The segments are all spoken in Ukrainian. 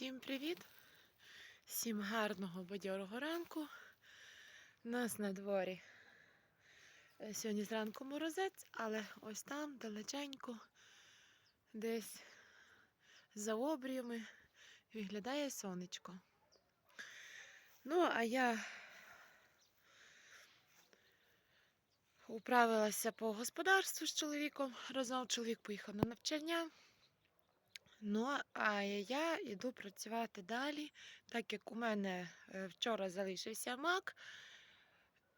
Всім привіт! Всім гарного бадьорого ранку. Нас на дворі е, сьогодні зранку морозець, але ось там далеченько, десь за обріями виглядає сонечко. Ну, а я управилася по господарству з чоловіком. Разом чоловік поїхав на навчання. Ну, а я йду працювати далі, так як у мене е, вчора залишився мак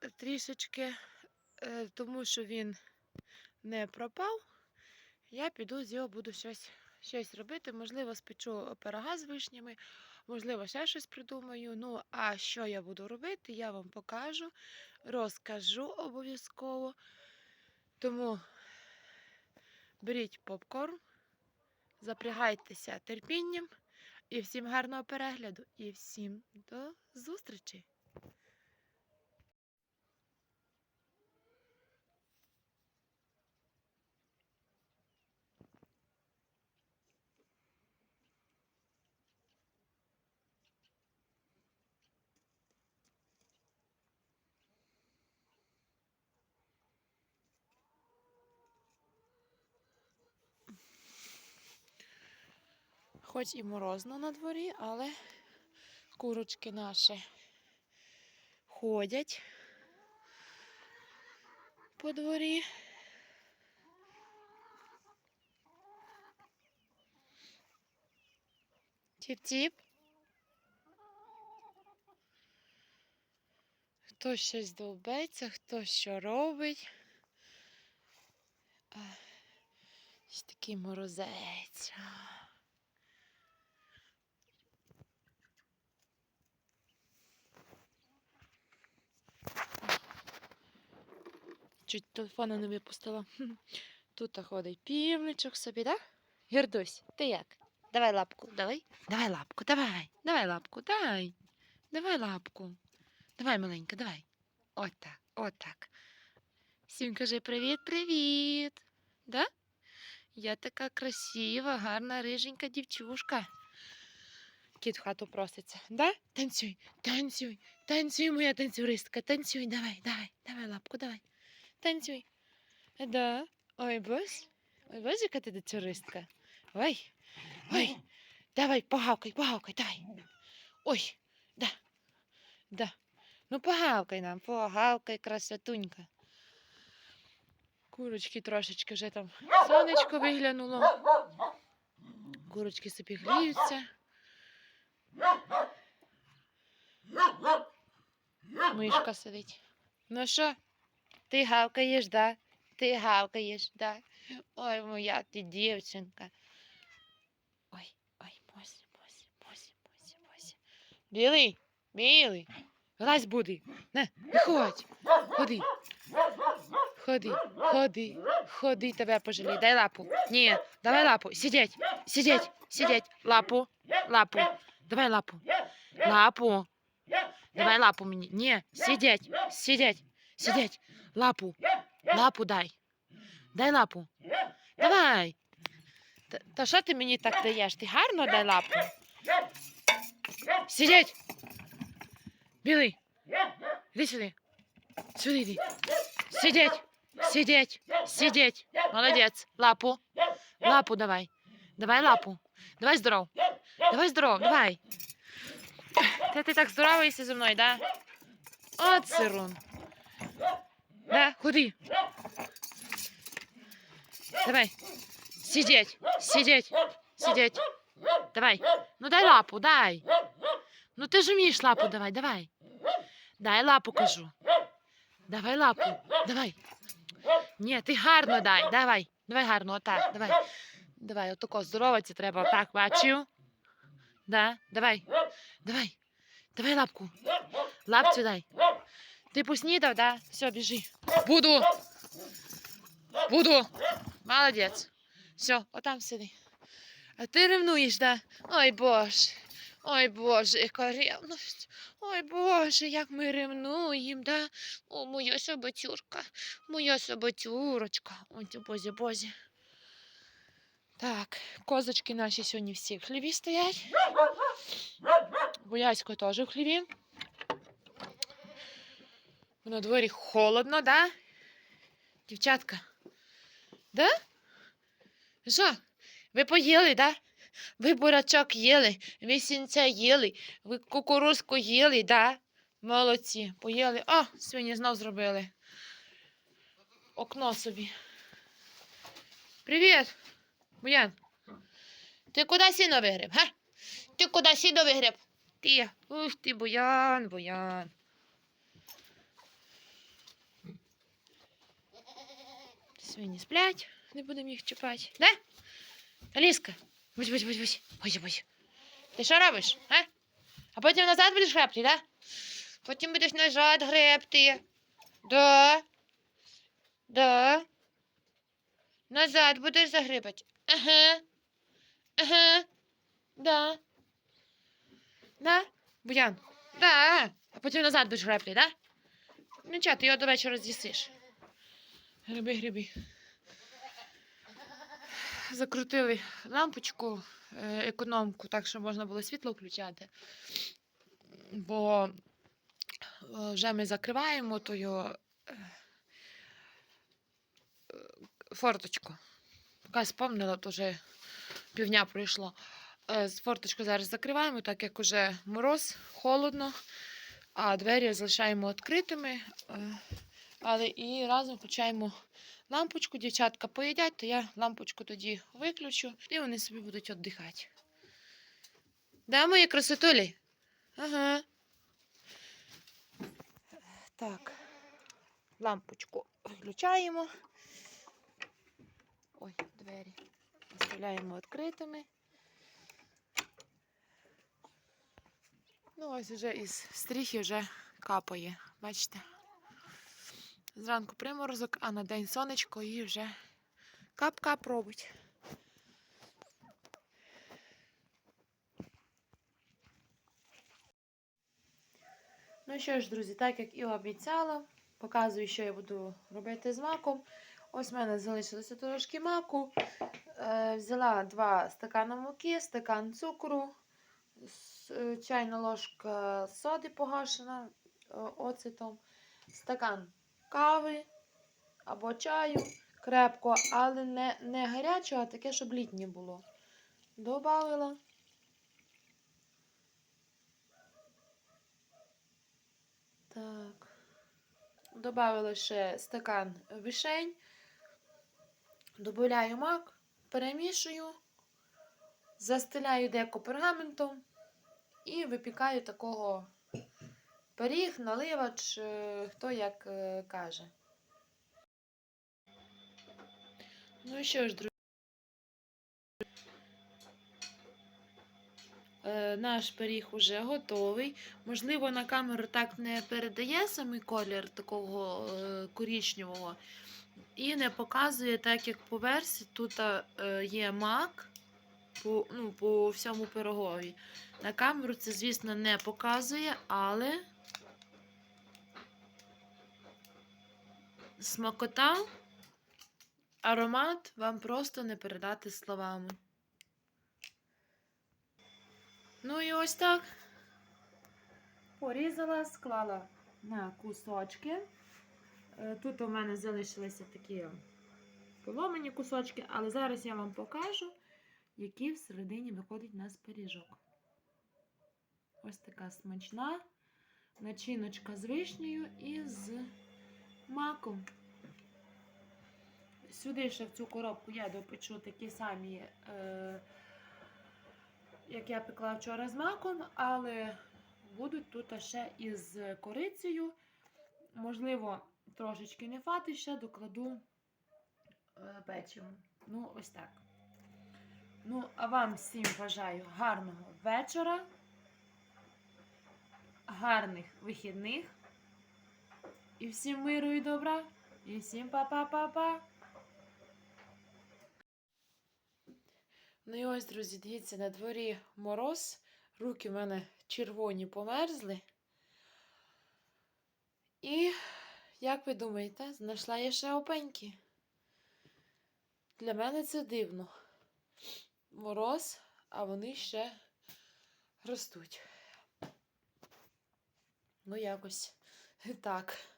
е, трішечки, е, тому що він не пропав. Я піду з його буду щось, щось робити. Можливо, спечу пирога з вишнями, можливо, ще щось придумаю. Ну, а що я буду робити, я вам покажу, розкажу обов'язково. Тому беріть попкорн. Запрягайтеся терпінням і всім гарного перегляду, і всім до зустрічі! Хоч і морозно на дворі, але курочки наші ходять по дворі. Тіп-тіп. Хтось щось довбеться, хтось що робить. Ось такий морозець. Чуть телефона не випустила. Тут ходить півничок собі, так? Гердусь, ти як? Давай лапку, давай. Давай лапку, давай. Давай лапку, дай. Давай лапку. Давай, маленька, давай. Отак, отак. Всім кажи привіт-привіт. Да? Я така красива, гарна, риженька дівчушка. Кіт в хату проситься. Да? Танцюй, танцюй, танцюй, моя танцюристка, танцюй, давай, давай, давай лапку, давай. Танцюй. Да. Ой, бось. Ой, бось, яка ти танцюристка. Ой, ой. Давай, погавкай, погавкай, давай. Ой, да. Да. Ну, погавкай нам, погавкай, красотунька. Курочки трошечки вже там сонечко виглянуло. Курочки собі гріються. Мишка сидить. Ну що, ти гавкаєш, да? Ти гавкаєш, да? Ой, моя ти дівчинка. Ой, ой, мосі, мосі, мосі, мосі, мосі. Білий, білий, вилазь буди. На, виходь. Ходи. Ходи, ходи, ходи, тебе пожалій. Дай лапу. Ні, давай лапу. Сидеть, сидеть, сидеть. Лапу, лапу. Давай лапу. Лапу. Давай лапу мені. Ні, сидеть, сидеть, сидеть. Лапу. Лапу дай. Дай лапу. Давай. Та- що ти мені так даєш? Ти гарно дай лапу. Сидеть. Білий. Іди сюди. Сюди йди. Сидеть. Сидеть. Сидеть. Молодець. Лапу. Лапу давай. Давай лапу. Давай здоров. Давай здоров. Давай. Та ти так здороваєшся зі мною, да? От сирун. Да, ходи. Давай. Сидеть. Сидеть. Сидеть. Давай. Ну дай лапу, дай. Ну ти ж вмієш лапу давай, давай. Дай лапу кажу. Давай лапу. Давай. Ні, ти гарно дай. Давай. Давай гарно, отак. Давай. Давай, отако здороваться треба. Отак, бачив. Да, давай. Давай. Давай лапку. Лапцю дай. Ти поснідав, да? Все, біжи. Буду. Буду. Молодець. Все, отам сиди. А ти ревнуєш, да? Ой Боже. Ой Боже, яка ревність. Ой Боже, як ми ревнуємо, да? О, моя собацюрка, моя собацюрочка. Ой, Боже, Боже. Так, козочки наші сьогодні всі в хліві стоять. Боясько теж в хліві. На дворі холодно, да? Дівчатка. Да? Що? Ви поїли, да? Ви бурачок їли, ви сінця їли, ви кукурузку їли, да? Молодці, поїли. О, свині знов зробили. Окно собі. Привіт, Буян. Ти куди сіно вигреб? Ти куди сіно вигреб? Ти, ух ти, Буян, Буян. Свині сплять, не будемо їх чіпати. Да? Аліска, будь, будь, будь, будь, будь, будь. Ти що робиш, а? А потім назад будеш гребти, да? Потім будеш назад гребти. Да. Да. Назад будеш загребати. Ага. Ага. Да. Да? Буян. Да. А потім назад будеш гребти, да? Ну чого, ти його до вечора з'їсиш. Гриби, гриби. Закрутили лампочку, е, економку, так що можна було світло включати. Бо е, вже ми закриваємо тою е, е, форточку. Поки спомнила, то вже півдня пройшло. Форточку зараз закриваємо, так як уже мороз, холодно, а двері залишаємо відкритими. Але і разом включаємо лампочку. Дівчатка поїдять, то я лампочку тоді виключу, і вони собі будуть віддихати. Да, мої красотулі? Ага. Так. Лампочку виключаємо. Ой, двері. Оставляємо відкритими. Ну, ось вже із стріхи вже капає. Бачите? Зранку приморозок, а на день сонечко і вже кап-кап робить. Ну що ж, друзі, так як і обіцяла, показую, що я буду робити з маком. Ось в мене залишилося трошки маку. Е, взяла 2 стакани муки, стакан цукру, е, чайна ложка соди погашена е, оцетом, стакан кави або чаю крепко, але не, не гарячого, а таке, щоб літнє було. Добавила. Так. Добавила ще стакан вишень. Добавляю мак, перемішую, застеляю деко пергаментом і випікаю такого пиріг, наливач, е, хто як е, каже. Ну що ж, друзі. Е, Наш пиріг уже готовий. Можливо, на камеру так не передає самий колір такого корічневого і не показує, так як по версії тут є мак по, ну, по всьому пирогові. На камеру це, звісно, не показує, але смакота, аромат вам просто не передати словами. Ну і ось так. Порізала, склала на кусочки. Е, Тут у мене залишилися такі поломані кусочки, але зараз я вам покажу, який всередині виходить у нас пиріжок. Ось така смачна начиночка з вишнею і з маком. Сюди ще в цю коробку я допечу такі самі, е, як я пекла вчора з маком, але будуть тут ще із корицею. Можливо, трошечки не фати, ще докладу е, печиво. Ну, ось так. Ну, а вам всім бажаю гарного вечора, гарних вихідних. І всім миру і добра. І всім па-па-па-па. Ну і ось, друзі, дивіться, на дворі мороз. Руки в мене червоні померзли. І, як ви думаєте, знайшла я ще опеньки. Для мене це дивно. мороз, а вони ще ростуть. Ну, якось так.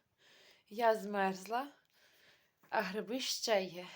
Я змерзла, а гриби ще є.